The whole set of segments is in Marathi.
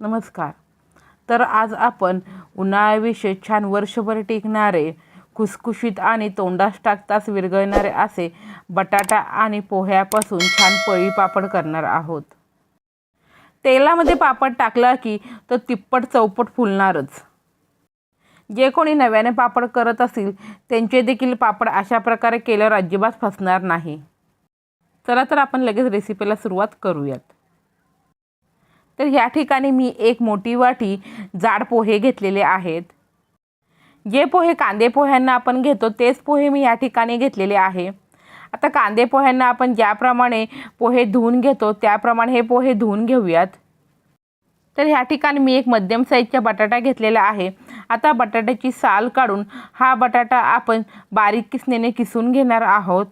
नमस्कार. तर आज आपण उन्हाळ्याविषयी छान वर्षभर टिकणारे खुसखुशीत आणि तोंडास टाकताच विरघळणारे असे बटाटा आणि पोह्यापासून छान पळी पापड करणार आहोत. तेलामध्ये पापड टाकला की तो तिप्पट चौपट फुलणारच. जे कोणी नव्याने पापड करत असतील त्यांचे देखील पापड अशा प्रकारे केल्यावर अजिबात फसणार नाही. चला तर आपण लगेच रेसिपीला सुरुवात करूयात. तर ह्या ठिकाणी मी एक मोठी वाटी जाड पोहे घेतलेले आहेत. जे पोहे कांदे पोह्यांना आपण घेतो तेच पोहे मी या ठिकाणी घेतलेले आहे. आता कांदे पोह्यांना आपण ज्याप्रमाणे पोहे धुवून घेतो त्याप्रमाणे हे पोहे धुवून घेऊयात. तर ह्या ठिकाणी मी एक मध्यम साईजचा बटाटा घेतलेला आहे. आता बटाट्याची साल काढून हा बटाटा आपण बारीक किसनेने किसून घेणार आहोत.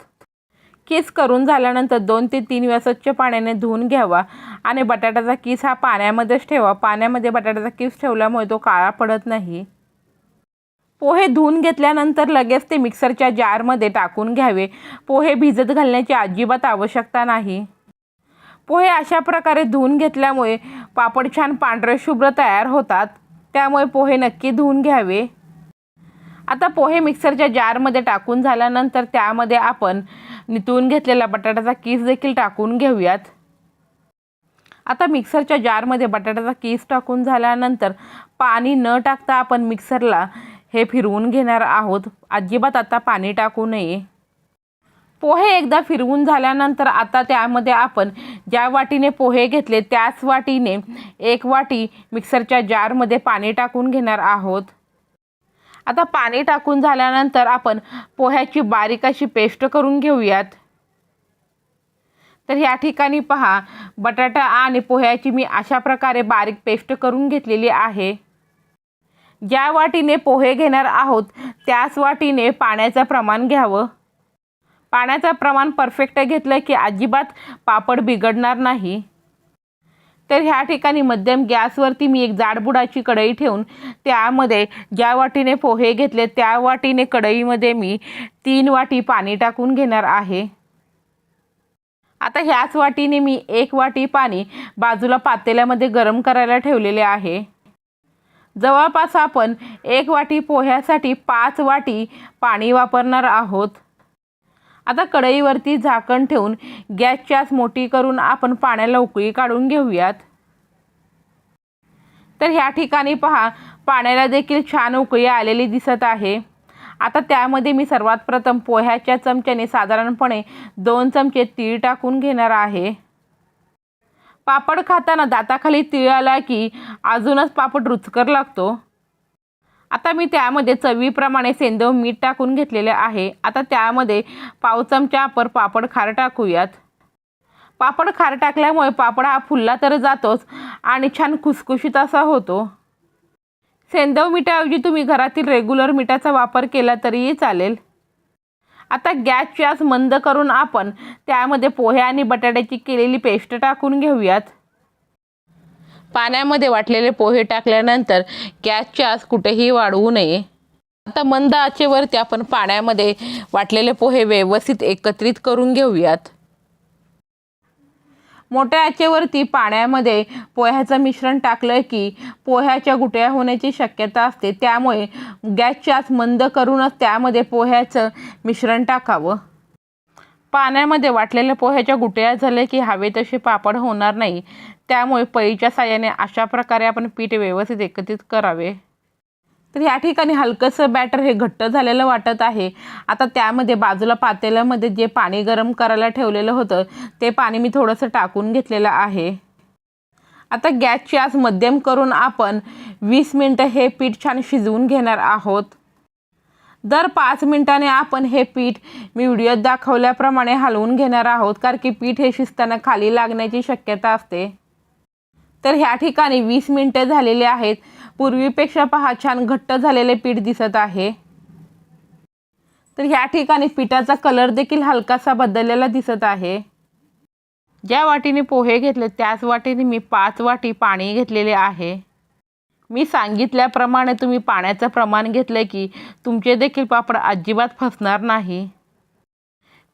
किस करून झाल्यानंतर दोन ते तीन वेळा स्वच्छ पाण्याने धुवून घ्यावा. आणि बटाट्याचा किस हा पाण्यामध्येच ठेवा. पाण्यामध्ये बटाट्याचा किस ठेवल्यामुळे तो काळा पडत नाही. पोहे धुवून घेतल्यानंतर लगेच ते मिक्सरच्या जारमध्ये टाकून घ्यावे. पोहे भिजत घालण्याची अजिबात आवश्यकता नाही. पोहे अशा प्रकारे धुवून घेतल्यामुळे पापड छान पांढरे शुभ्र तयार होतात. त्यामुळे पोहे नक्की धुवून घ्यावे. आता पोहे मिक्सरच्या जारमध्ये टाकून झाल्यानंतर त्यामध्ये आपण नितळून घेतलेला बटाट्याचा किस देखील टाकून घेऊयात. आता मिक्सरच्या जारमध्ये बटाट्याचा किस टाकून झाल्यानंतर पाणी न टाकता आपण मिक्सरला हे फिरवून घेणार आहोत. अजिबात आता पाणी टाकू नये. पोहे एकदा फिरवून झाल्यानंतर आता त्यामध्ये आपण ज्या वाटीने पोहे घेतले त्याच वाटीने एक वाटी मिक्सरच्या जारमध्ये पाणी टाकून घेणार आहोत. आता पाणी टाकून झाल्यानंतर आपण पोह्याची बारीक अशी पेस्ट करून घेऊयात. तर ह्या ठिकाणी पहा बटाटा आणि पोह्याची मी अशा प्रकारे बारीक पेस्ट करून घेतलेली आहे. ज्या वाटीने पोहे घेणार आहोत त्याच वाटीने पाण्याचं प्रमाण घ्यावं. पाण्याचं प्रमाण परफेक्ट घेतलं की अजिबात पापड बिघडणार नाही. तर ह्या ठिकाणी मध्यम गॅसवरती मी एक जाडबुडाची कढई ठेवून त्यामध्ये ज्या वाटीने पोहे घेतले त्या वाटीने कढईमध्ये मी तीन वाटी पाणी टाकून घेणार आहे. आता ह्याच वाटीने मी एक वाटी पाणी बाजूला पातेल्यामध्ये गरम करायला ठेवलेले आहे. जवळपास आपण एक वाटी पोह्यासाठी पाच वाटी पाणी वापरणार आहोत. आता कढईवरती झाकण ठेवून गॅसची आच मोठी करून आपण पाण्याला उकळी काढून घेऊयात. तर ह्या ठिकाणी पहा पाण्याला देखील छान उकळी आलेली दिसत आहे. आता त्यामध्ये मी सर्वात प्रथम पोह्याच्या चमच्याने साधारणपणे दोन चमचे तीळ टाकून घेणार आहे. पापड खाताना दाताखाली तीळ आला की अजूनच पापड रुचकर लागतो. आता मी त्यामध्ये चवीप्रमाणे सेंदव मीठ टाकून घेतलेले आहे. आता त्यामध्ये पाव चमचा आपण पापड खार टाकूयात. पापड खार टाकल्यामुळे पापड हा फुलला तर जातोच आणि छान खुसखुशीत असा होतो. सेंदव मिठाऐवजी तुम्ही घरातील रेग्युलर मिठाचा वापर केला तरीही चालेल. आता गॅसची आस मंद करून आपण त्यामध्ये पोहे आणि बटाट्याची केलेली पेस्ट टाकून घेऊयात. पाण्यामध्ये वाटलेले पोहे टाकल्यानंतर गॅसची आस कुठेही वाढवू नये. आता मंद आचेवरती आपण पाण्यामध्ये वाटलेले पोहे व्यवस्थित एकत्रित करून घेऊयात. मोठ्या आचेवरती पाण्यामध्ये पोह्याचं मिश्रण टाकलं की पोह्याच्या गुटळ्या होण्याची शक्यता असते. त्यामुळे गॅसची आच मंद करूनच त्यामध्ये पोह्याचं मिश्रण टाकावं. पाण्यामध्ये वाटलेल्या पोह्याच्या गुटया झाले की हवे तसे पापड होणार नाही. त्यामुळे पईच्या साह्याने अशा प्रकारे आपण पीठ व्यवस्थित एकत्रित करावे. तर या ठिकाणी हलकंसं बॅटर हे घट्ट झालेलं वाटत आहे. आता त्यामध्ये बाजूला पातेल्यामध्ये जे पाणी गरम करायला ठेवलेलं होतं ते पाणी मी थोडंसं टाकून घेतलेलं आहे. आता गॅसची आज मध्यम करून आपण वीस मिनटं हे पीठ छान शिजवून घेणार आहोत. दर पाच मिनिटाने आपण हे पीठ मी व्हिडिओत दाखवल्याप्रमाणे हलवून घेणार आहोत कारण की पीठ हे शिजताना खाली लागण्याची शक्यता असते. तर ह्या ठिकाणी वीस मिनटे झालेले आहेत. पूर्वीपेक्षा पहा छान घट्ट झालेले पीठ दिसत आहे. तर ह्या ठिकाणी पिठाचा कलर देखील हलकासा बदललेला दिसत आहे. ज्या वाटीने पोहे घेतले त्याच वाटीने मी पाच वाटी पाणी घेतलेले आहे. मी सांगितल्याप्रमाणे तुम्ही पाण्याचं प्रमाण घेतलं की तुमचे देखील पापड अजिबात फसणार नाही.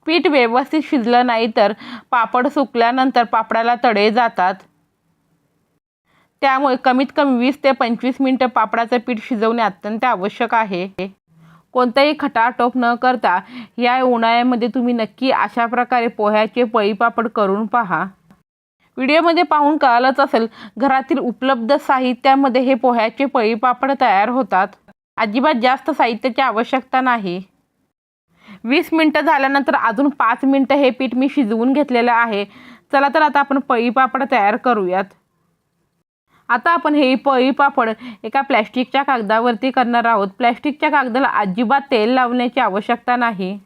पीठ व्यवस्थित शिजलं नाही तर पापड सुकल्यानंतर पापडाला तडे जातात. त्यामुळे कमीत कमी वीस ते पंचवीस मिनटं पापडाचं पीठ शिजवणे अत्यंत आवश्यक आहे. कोणताही खटाटोप न करता या उन्हाळ्यामध्ये तुम्ही नक्की अशा प्रकारे पोह्याचे पळीपापड करून पहा. व्हिडिओमध्ये पाहून कळालंच असेल घरातील उपलब्ध साहित्यामध्ये हे पोह्याचे पळीपापड तयार होतात. अजिबात जास्त साहित्याची आवश्यकता नाही. वीस मिनटं झाल्यानंतर अजून पाच मिनटं हे पीठ मी शिजवून घेतलेलं आहे. चला तर आता आपण पळीपापड तयार करूयात. आता आपण हे पळीपापड एका प्लॅस्टिकच्या कागदावरती करणार आहोत. प्लॅस्टिकच्या कागदाला अजिबात तेल लावण्याची आवश्यकता नाही.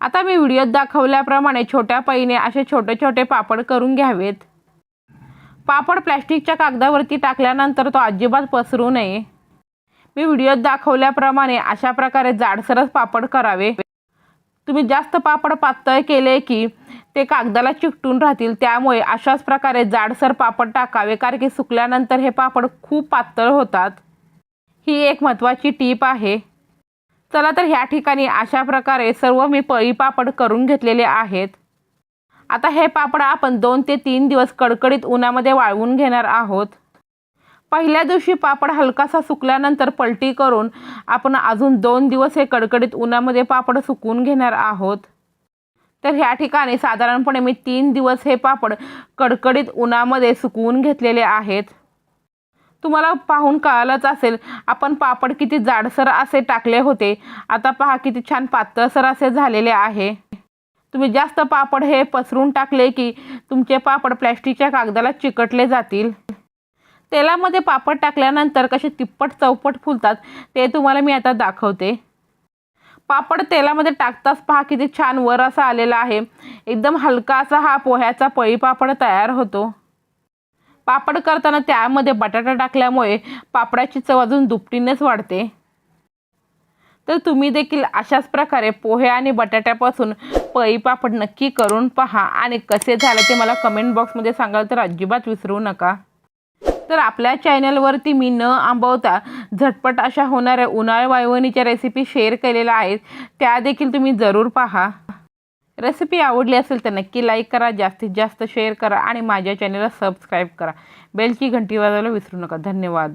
आता मी व्हिडिओत दाखवल्याप्रमाणे छोट्या पळीने असे छोटे छोटे पापड करून घ्यावेत. पापड प्लॅस्टिकच्या कागदावरती टाकल्यानंतर तो अजिबात पसरू नये. मी व्हिडिओत दाखवल्याप्रमाणे अशा प्रकारे जाडसरच पापड करावे. तुम्ही जास्त पापड पातळ केले की ते कागदाला चिकटून राहतील. त्यामुळे अशाच प्रकारे जाडसर पापड टाकावे कारण की सुकल्यानंतर हे पापड खूप पातळ होतात. ही एक महत्त्वाची टीप आहे. चला तर ह्या ठिकाणी अशा प्रकारे सर्व मी पळी पापड करून घेतलेले आहेत. आता हे पापड आपण दोन ते तीन दिवस कडकडीत उन्हामध्ये वाळवून घेणार आहोत. पहिल्या दिवशी पापड हलकासा सुकल्यानंतर पलटी करून आपण अजून दोन दिवस हे कडकडीत उन्हामध्ये पापड सुकवून घेणार आहोत. तर ह्या ठिकाणी साधारणपणे मी तीन दिवस हे पापड कडकडीत उन्हामध्ये सुकवून घेतलेले आहेत. तुम्हाला पाहून कळालंच असेल. आपण पापड किती जाडसर असे टाकले होते. आता पहा किती छान पातळसर असे झालेले आहे. तुम्ही जास्त पापड हे पसरून टाकले की तुमचे पापड प्लॅस्टिकच्या कागदाला चिकटले जातील. तेलामध्ये पापड टाकल्यानंतर कसे तिप्पट चौपट फुलतात ते तुम्हाला मी आता दाखवते. पापड तेलामध्ये टाकताच पहा किती छान वर असा आलेला आहे. एकदम हलका असा हा पोह्याचा पळी पापड तयार होतो. पापड करताना त्यामध्ये बटाटा टाकल्यामुळे पापडाची चव अजून दुपटीनेच वाढते. तर तुम्ही देखील अशाच प्रकारे पोहे आणि बटाट्यापासून पळी पापड नक्की करून पहा आणि कसे झाले ते मला कमेंट बॉक्समध्ये सांगाल तर अजिबात विसरू नका. तर आपल्या चॅनलवरती मी न आंबवता झटपट अशा होणाऱ्या उन्हाळ वाळवणीच्या रेसिपी शेअर केलेल्या आहेत. त्या देखील तुम्ही जरूर पहा. रेसिपी आवडली असेल तर नक्की लाईक करा जास्तीत जास्त शेअर करा आणि माझ्या चॅनलला सबस्क्राईब करा. बेलची घंटी वाजवायला विसरू नका. धन्यवाद.